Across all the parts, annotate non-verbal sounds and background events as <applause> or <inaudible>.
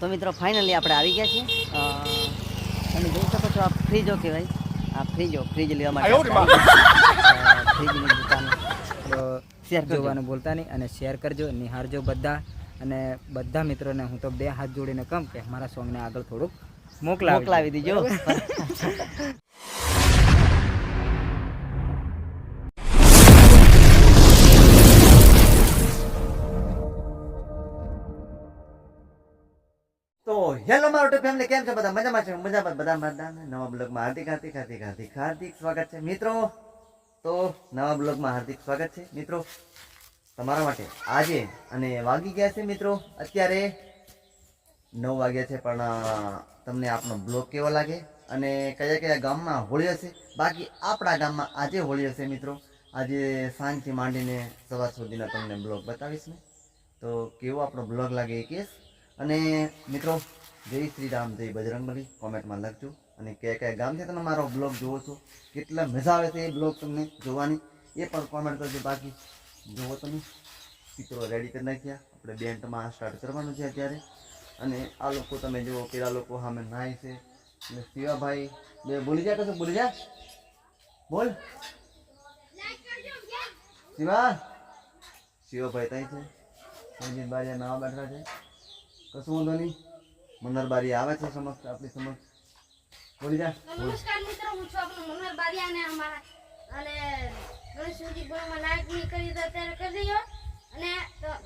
તો મિત્રો ફાઇનલી આપણે આવી ગયા છીએ. તમે જોઈ શકો છો આ ફ્રીજો કહેવાય. આ ફ્રીજો ફ્રીજ લેવા માટે ફ્રીજની દુકાન. તો શેર. જોવાનું ભૂલતા નહીં અને શેર કરજો નિહાળજો બધા. અને બધા મિત્રોને હું તો બે હાથ જોડીને કહું કે મારા સોંગને આગળ થોડુંક મોકલાવી મોકલાવી દીજો. <laughs> હેલો, મારો ટુ ફેમિલી કેમ છે બધા? મજામાં છે? મજામાં બધા? મજામાં નવા બ્લોગમાં હાર્દિક હાર્દિક હાર્દિક હાર્દિક હાર્દિક સ્વાગત છે. મિત્રો, તો નવા બ્લોગમાં હાર્દિક સ્વાગત છે. મિત્રો, તમારા માટે આજે અને વાગી ગયા છે મિત્રો. અત્યારે નવ વાગ્યા છે, પણ તમને આપનો બ્લોગ કેવો લાગે અને કયા કયા ગામમાં હોળી હશે? બાકી આપણા ગામમાં આજે હોળી હશે મિત્રો. આજે સાંજથી માંડીને સવાર સુધીનો તમને બ્લોગ બતાવીશ ને તો કેવો આપણો બ્લોગ લાગે એ કેસ અને મિત્રો જય શ્રી રામ, જય બજરંગબલી. કોમેન્ટમાં લખજો. અને કયા કયા ગામથી તમે મારો બ્લોગ જોવો છો? કેટલા મજા આવે છે એ બ્લોગ તમને જોવાની? એ પણ કોમેન્ટ કરજો બાકી. જુઓ તમે. ચિત્રો રેડી કરી નાખ્યા. આપણે બેન્ટમાં સ્ટાર્ટ કરવાનું છે અત્યારે. અને આ લોકો તમે જુઓ પેલા લોકો સામે નાય છે. અને શિવાભાઈ. બે બોલી જા કશું? બોલી જા બોલ. શિવા? શિવાભાઈ ત્યાં છે. સંજીત બારીયા નાવા બેઠા છે. કશું વાંધો નહીં. મંદર બારી આવે છે સમક્ષ આપણી સમક્ષ બોલી જા. નમસ્કાર મિત્રો હું છું આપનો મનરબારી અને અમારા અને ગણેશજી બોલમાં લાઈક નહીં કરી તો અત્યારે કરી દઈએ. અને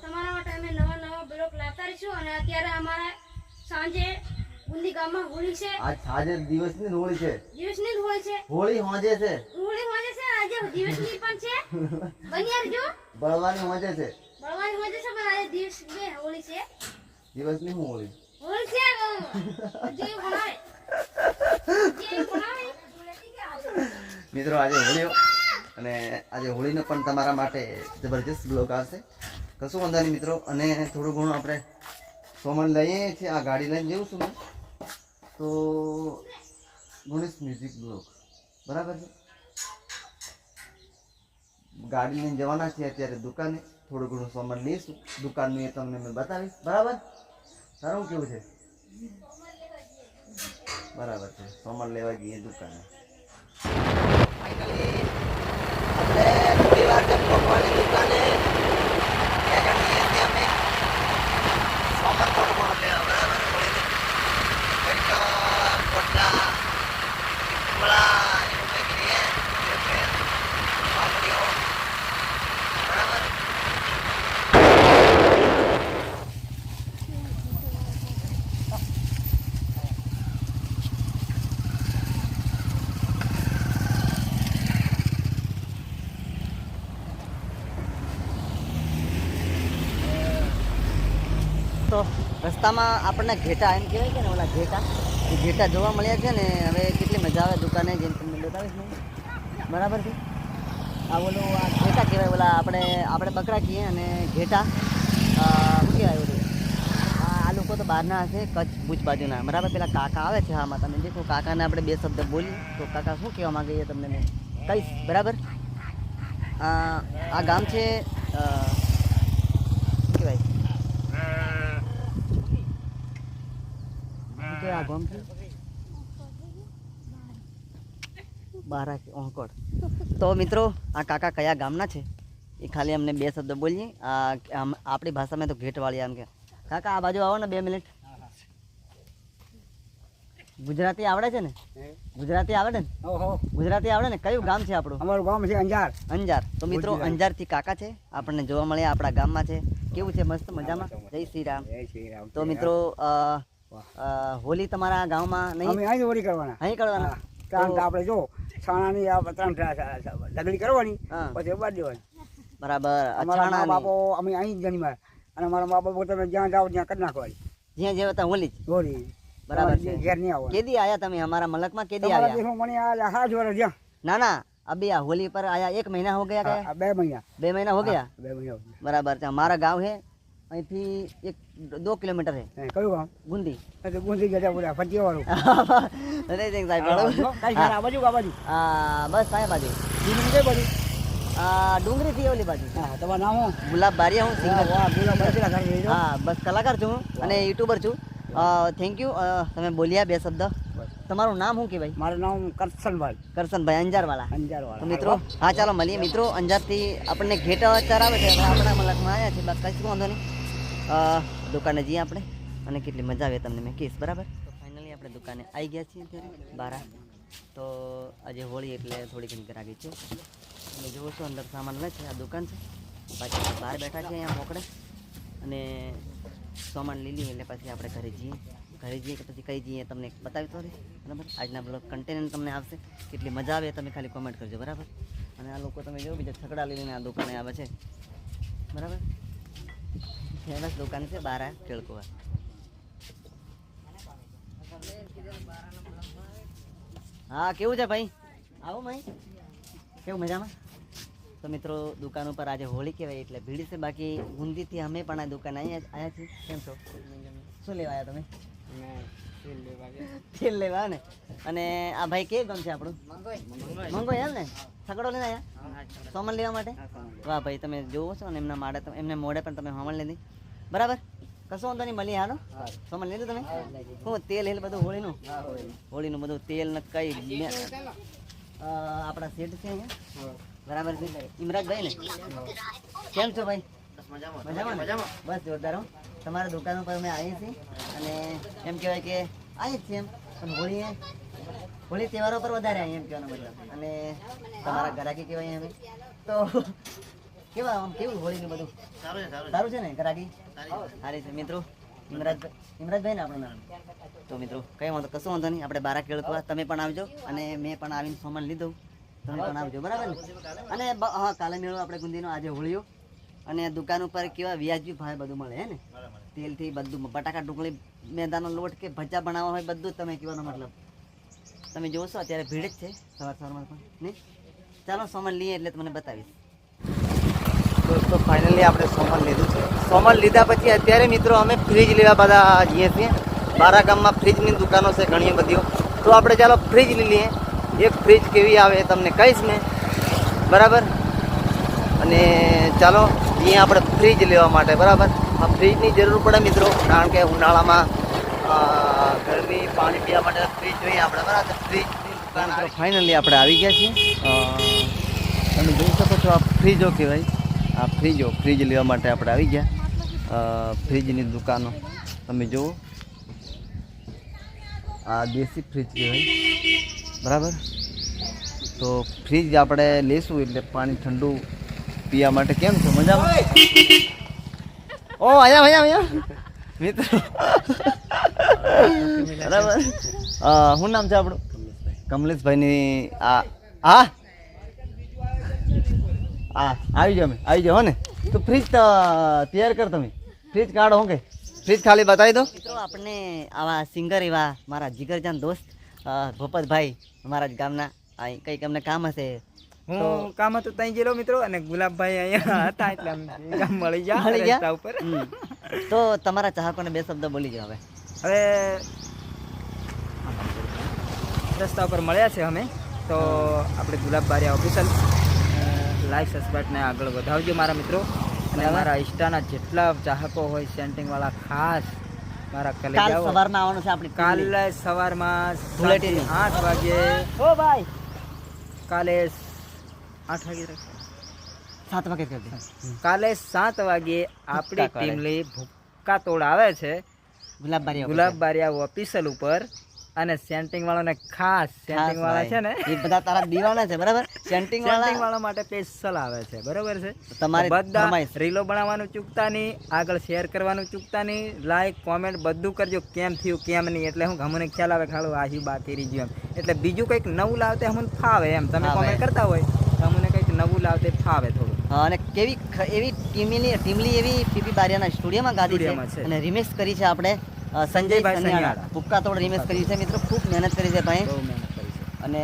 તમારા માટે અમે નવા નવા બ્લોક લાવતા રહીશું અને અત્યારે અમારા સાંજે બુંદી ગામમાં હોળી છે. આજ સાંજે દિવસની હોળી છે. દિવસની હોળી છે. હોળી હોજે છે. હોળી હોજે છે આજે દિવસની પણ છે. બની જો બળવાની હોજે છે. બળવાની હોજે છે પણ આજે દિવસ બે હોળી છે. દિવસની હોળી? હોળી છે? <laughs> મિત્રો, આજે હોળી અને આજે હોળીનો પણ તમારા માટે જબરજસ્ત બ્લોગ આવશે. કશું વાંધો નહીં મિત્રો, અને થોડું ઘણું આપણે સોમન લઈએ છીએ, આ ગાડી લઈને જવું છું તો ગણેશ મ્યુઝિક બ્લોગ બરાબર છે? ગાડી લઈને જવાના છીએ અત્યારે દુકાને. થોડું ઘણું સોમન લઈશું. દુકાનનું એ તમને મેં બતાવીશ. બરાબર? તારું કેવું છે? બરાબર છે. સામાન લેવા જઈએ દુકાને તો રસ્તામાં આપણને ઘેટા એમ કહેવાય કે ઓલા ઘેટા. એ ઘેટા જોવા મળ્યા છે ને, હવે કેટલી મજા આવે દુકાને જેમ તમને બતાવીશ ને બરાબર છે? આ ઓલું આ ઘેટા કહેવાય, ઓલા આપણે આપણે બકરા કહીએ અને ઘેટા શું કહેવાય ઓલું? આ લોકો તો બહારના હશે, કચ્છ ભુજ બાજુના. બરાબર, પેલા કાકા આવે છે આમાં તમે દેખો કાકાને આપણે બે શબ્દ બોલીએ, તો કાકા શું કહેવા માંગે તમને મેં કહીશ. બરાબર? આ ગામ છે અ, શું કહેવાય શું કે આ ગામ બારા કે ઓંકડ. તો મિત્રો આ કાકા કયા ગામના છે? એ ખાલી અમને બે શબ્દ બોલીએ. આ આપણી ભાષામાં તો ઘેટવાળી આમ કે. કાકા આ બાજુ આવો ને બે મિનિટ. ગુજરાતી આવડે છે ને? ગુજરાતી આવડે ને? ગુજરાતી આવડે ને? કયું ગામ છે આપણું? અમારું ગામ છે અંજાર. અંજાર. તો મિત્રો અંજારથી કાકા છે. આપણને જોવા મળ્યા આપણા ગામમાં છે. કેવું છે? મસ્ત મજામાં? જય શ્રી રામ. જય શ્રી રામ. તો મિત્રો હોલી તમારા ગામમાં નહીં અમે અહીં ઓરી કરવાના અહીં કરવાના હા. કારણ કે આપણે જો સાણાની આ ત્રણ લગડી કરવાની હા. પછી બાદ દેવાની બરાબર અમારા મા અછાણા બાપો અમે અહીં જ જન્મ્યા અને અમારા મા બાપો તમે જ્યાં જાઓ ત્યાં કરી નાખવાની જ્યાં જેવા ત્યાં હોલી જ દોરી બરાબર છે. ઘેર નહીં આવવાનું કેદી આયા તમે અમારા મલકમાં કેદી તમારા આયા દેશમાં મને આ હાથ વર્ષ જ્યાં ના ના અભી આ હોલી પર આયા એક મહિના હો ગયા આ- क्या આ બે મહિના બે મહિના હો ગયા બે મહિના થયા. બરાબર છે અમારા ગાંવ है અહીંથી એક દો કિલોમીટર है કયું ગામ? ગુંદી. એ તો ગુંજી ગયા વાળું. નથી દેખ સાહેબ. આ બાજુ આ બાજુ. હા બસ સાહેબ બાજુ. બીજું કઈ બાજુ? આ ડુંગરી થી ઓલી બાજુ. હા તમારું નામ હું ગુલાબ બારિયા હું સિંગર વાહ. હા બસ કલાકાર છું હું અને યુટ્યુબર છું. થેન્ક યુ તમે બોલ્યા બે શબ્દ. તમારું નામ શું કહેવાય? મારું નામ કરશનભાઈ. કરશનભાઈ અંજારવાળા અંજારવાળા મિત્રો હા ચાલો મળીએ. મિત્રો અંજારથી આપણને ઘેટ ચરાવે છે. આપણા મલકમાં આવ્યા છે બસ કશું વાંધો નહીં. દુકાને જઈએ આપણે. અને કેટલી મજા આવે તમને મેં કહીશ, બરાબર? તો ફાઇનલી આપણે દુકાને આવી ગયા છીએ અત્યારે, બારા. તો આજે હોળી એટલે થોડી ઘણી કરાવી છે. તમે જુઓ છો, અંદર સામાન લે છે, આ દુકાન છે. પાછી બહાર બેઠા છે અહીંયા મોકળે. અને સામાન લીલી એટલે પછી આપણે ઘરે જઈએ. ઘરે જઈએ કે પછી કઈ જઈએ તમને બતાવી તો બરાબર? આજના બ્લોગ કન્ટેન્ટ તમને આવશે. કેટલી મજા આવે તમે ખાલી કોમેન્ટ કરજો, બરાબર? અને આ લોકો તમે જો બીજા છકડા લઈને આ દુકાને આવે છે. બરાબર? ફેમસ દુકાન છે બારા કેળકુવા હા, કેવું છે ભાઈ? આવો ભાઈ કેવું મજામાં? તો મિત્રો, દુકાન ઉપર આજે હોળી કહેવાય એટલે ભીડ છે. બાકી ઊંધીથી અમે પણ આ દુકાન અહીંયા આવ્યા છીએ. કેમ છો? શું લેવા આવ્યા તમે? તેલ લેવા ને? અને આ ભાઈ કે ગામ છે આપણું? મંગો એમ ને? સગડો લઈને આવ્યા સોમન લેવા માટે? વાહ ભાઈ તમે જોવો છો ને એમના માડે તમે- એમને મોડે પણ તમે સોમન લીધી બરાબર? કશો વાંધો નહીં મળી હાલો. સોમન લીધું તમે. હું તેલ હેલ બધું હોળીનું? હોળીનું. બધું તેલ ને કઈ આપણા શેઠ છે અહીંયા? બરાબર છે. ઇમરાજભાઈ ને? કેમ છો ભાઈ? મજામાં. મજામાં બસ જોરદાર હો. તમારા દુકાન ઉપર અમે આવીએ છીએ અને એમ કહેવાય કે આવીએ છીએ એમ. પણ હોળી હોળી તહેવારો પર વધારે આવીએ એમ કહેવાનો મતલબ. અને તમારા ગ્રાહકી કહેવાય અમે તો કેવા આમ કેવું હોળીનું બધું? સારું છે ને ગ્રાહકી સારી છે. મિત્રો ઇમરાજભાઈ ઇમરાજભાઈ ને આપણું નામ. તો મિત્રો કંઈ વાંધો કશું વાંધો નહીં. આપણે બારા કેળકવા તમે પણ આવજો. અને મેં પણ આવીને સામાન લીધું. તમે પણ આવજો. બરાબર ને? અને હા કાલે મેળો આપણે ગુંદીનો આજે હોળીઓ અને દુકાન ઉપર કેવા વ્યાજબી ભાવે બધું મળે હે ને? તેલથી બધું બટાકા ડુંગળી મેદાનો લોટ કે ભજા બનાવવા હોય બધું તમે કહેવાનો મતલબ. તમે જોશો અત્યારે ભીડ જ છે સવાર સવારમાં પણ નહીં ચાલો સામાન લઈએ એટલે તમને બતાવીશ. દોસ્તો ફાઇનલી આપણે સોમન લીધું છે. સોમન લીધા પછી અત્યારે મિત્રો અમે ફ્રીજ લેવા બધા જઈએ છીએ. બારા ગામમાં ફ્રીજની દુકાનો છે ઘણી બધી તો આપણે ચાલો ફ્રીજ લઈ લઈએ. એક ફ્રીજ કેવી આવે તમને કહીશ મેં. બરાબર? અને ચાલો જઈએ આપણે ફ્રીજ લેવા માટે બરાબર? આ ફ્રીજની જરૂર પડે મિત્રો કારણ કે ઉનાળામાં ગરમી પાણી પીવા માટે ફ્રીજ જોઈએ આપણે બરાબર? ફ્રીજની દુકાન ફાઇનલી આપણે આવી ગયા છીએ. તમે જોઈ શકો છો આ ફ્રીજો કહેવાય. આ ફ્રીજો ફ્રીજ લેવા માટે આપણે આવી ગયા. ફ્રીજની દુકાનો. તમે જુઓ. આ દેશી ફ્રીજ કહેવાય. બરાબર? તો ફ્રીજ આપણે લેશું એટલે પાણી ઠંડુ પીવા માટે કેમ છો? મજામાં? ઓ આયા આયા આયા મિત્રો. બરાબર. શું નામ છે આપણું? કમલેશભાઈની આ, હા? હા, આવી જાઓ આવી જાઓ ને? તો ફ્રીજ તૈયાર કર તમે. ફ્રીજ કાઢો, હું કે? ફ્રીજ ખાલી બતાવી દો. મિત્રો આપણને આવા સિંગર એવા મારા જીગરજાન દોસ્ત ભોપતભાઈ મારા ગામના. કંઈક અમને કામ હશે. હું કામ હતું ત્યાં ગયેલો મિત્રો અને ગુલાબભાઈ અહીંયા હતા એટલે મળી ગયા મળી ગયા? ઉપર. તો તમારા ચાહકોને બે શબ્દ બોલી જાઓ હવે. હવે રસ્તા ઉપર મળ્યા છે અમે. તો આપણે ગુલાબ બારિયા ઓફિસલ લાઈવ સબસ્ક્રાઈબને આગળ વધાવજો મારા મિત્રો. અને મારા ઇન્સ્ટાના જેટલા ચાહકો હોય સેન્ટિંગ વાળા ખાસ મારા કાલ સવારમાં આવવાનું છે આપણે કાલે સવારમાં ધૂળેટીની. સાતથી આઠ વાગે ઓ ભાઈ. કાલે આઠ વાગે સાત વાગે કરી દે. કાલે સાત વાગે આપણી. ટીમલી ભૂક્કા તોડ આવે છે. ગુલાબબારી ગુલાબબારી ગુલાબ ઓફિસલ ઉપર અને સેન્ટિંગ વાળાને ખાસ સેન્ટિંગ વાળા છે ને? એ બધા તારા દીવાના છે બરાબર? સેન્ટિંગ <laughs> સેન્ટિંગ વાળા વાળા માટે સ્પેશિયલ આવે છે બરાબર છે? તમારે બધા રીલો બનાવવાનું ચૂકતા નહીં આગળ શેર કરવાનું ચૂકતા નહીં. લાઈક કોમેન્ટ બધું કરજો કેમ થયું કેમ નહીં એટલે હું અમને ખ્યાલ આવે ખાલો આહી બાકી રહી એમ. એટલે બીજું કંઈક નવું લાવતે અમને ફાવે એમ. તમે કોમેન્ટ કરતા હોય. અમને કંઈક નવું લાવતે ફાવે થોડું. અને કેવી એવી ટીમલી ટીમલી એવી પીપી બારિયાના સ્ટુડિયોમાં ગાધી સ્ટુડિયોમાં છે. અને રિમેક્સ કરી છે આપણે સંજયભાઈ સનિયાળા પુક્કા તોડ રિમેક્સ કરી છે મિત્રો. ખૂબ મહેનત કરી છે ભાઈ. બહુ મહેનત કરી છે. અને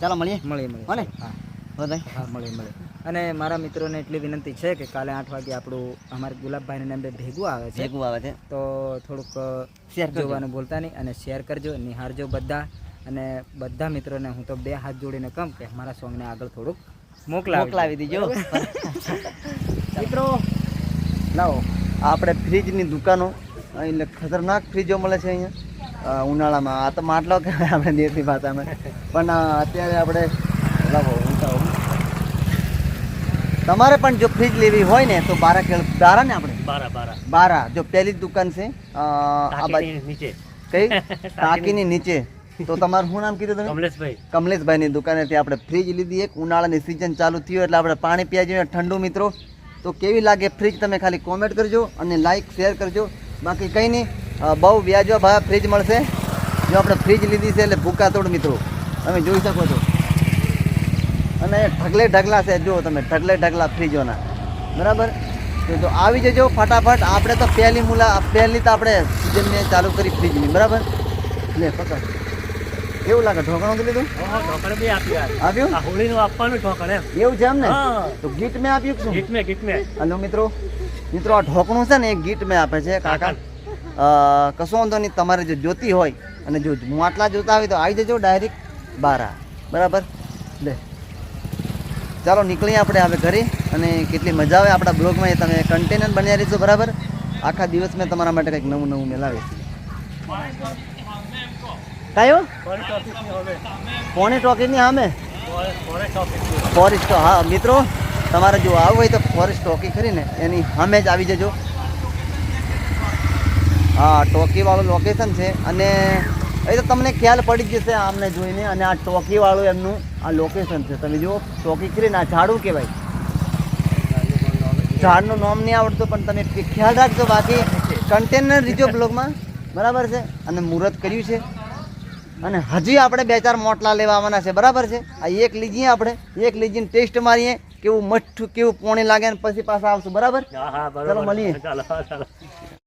ચાલો મળીએ. મળી મળી હોને? હા. ભાઈ. હા મળે મળીએ. અને મારા મિત્રોને એટલી વિનંતી છે કે કાલે આઠ વાગે આપણું અમારે ગુલાબભાઈને નામે ભેગું આવે છે. ભેગું આવે છે. તો થોડુંક શેર જોવાનું ભૂલતા નહીં અને શેર કરજો નિહાળજો બધા. અને બધા મિત્રોને હું તો બે હાથ જોડીને કહું કે મારા સોંગને આગળ થોડુંક મોકલાવી મોકલાવી દીજો <laughs> મિત્રો લાવો. આપણે ફ્રીજની દુકાનો અહીં એટલે ખતરનાક ફ્રીજો મળે છે અહીંયા. ઉનાળામાં. આ તો માટલો કે આપણે દેશની ભાષામાં. પણ અત્યારે આપણે લાવો તમારે પણ જો ફ્રીજ લેવી હોય ને તો બારા કેળ બારા ને આપણે. બારા બારા. બારા. જો પહેલી જ દુકાન છે આ બાજુ. નીચે. કઈ? <laughs> ટાંકીની નીચે. તો તમારું શું નામ કીધું તમે? કમલેશભાઈ. કમલેશભાઈની દુકાનેથી આપણે ફ્રીજ લીધી એક. ઉનાળાની સિઝન ચાલુ થયું એટલે આપણે પાણી પીવા જોઈએ. ઠંડુ મિત્રો. તો કેવી લાગે ફ્રીજ તમે ખાલી કોમેન્ટ કરજો અને લાઈક શેર કરજો. બાકી કંઈ નહીં બહુ વ્યાજો ભાવ ફ્રીજ મળશે. જો આપણે ફ્રીજ લીધી છે એટલે ભૂકા તોડ મિત્રો. તમે જોઈ શકો છો. અને ઢગલે ઢગલા છે. જો તમે ઢગલે ઢગલા ફ્રીજોના. બરાબર? તો આવી જજો ફટાફટ. આપણે તો પહેલી મુલા પહેલી તો આપણે સિઝનને ચાલુ કરી ફ્રીજની. બરાબર? લે પકડ. કેવું લાગે ઢોકણું કે લીધું હા બી આપ્યું આપ્યું? હોળી નું આપવાનું એમ. એવું છે એમ ને? તો ગીટ મેં આપ્યું શું? ગીટ મેં ગીટ મેં. હલો મિત્રો. મિત્રો આ ઢોકણું છે ને એ ગીટ મેં આપે છે કાકા. કશો વાંધો નહીં તમારે જો જોતી હોય અને જો હું આટલા જોતા હોય તો આવી જજો ડાયરેક્ટ બારા બરાબર? લે. ચાલો નીકળીએ આપણે હવે ઘરે અને કેટલી મજા આવે આપણા બ્લોગમાં એ તમે કન્ટેનર બન્યા રહીશો બરાબર? આખા દિવસ મેં તમારા માટે કંઈક નવું નવું મેલાવીશ કયો? પોણે ટોકીની સામે? ફોરેસ્ટ હા મિત્રો તમારે જો આવું હોય તો ફોરેસ્ટ ટોકી કરીને એની સામે જ આવી જજો. હા ટોકીવાળું લોકેશન છે અને એ તો તમને ખ્યાલ પડી જ જશે આમને જોઈને અને આ ટોકીવાળું એમનું આ લોકેશન છે. તમે જુઓ ટોકી કરીને આ ઝાડું કહેવાય. ઝાડનું નામ નહીં આવડતું પણ તમે ખ્યાલ રાખજો બાકી કન્ટેનર રીજો બ્લોગમાં બરાબર છે? અને મુહૂર્ત કર્યું છે. અને હજી આપણે બે ચાર મોટલા લેવા આવવાના છે બરાબર છે? આ એક લીજીએ આપણે એક લીજીને ટેસ્ટ મારીએ કેવું મઠ્ઠું કેવું પોણી લાગે ને પછી પાછા આવશું બરાબર? ચાલો મળીએ.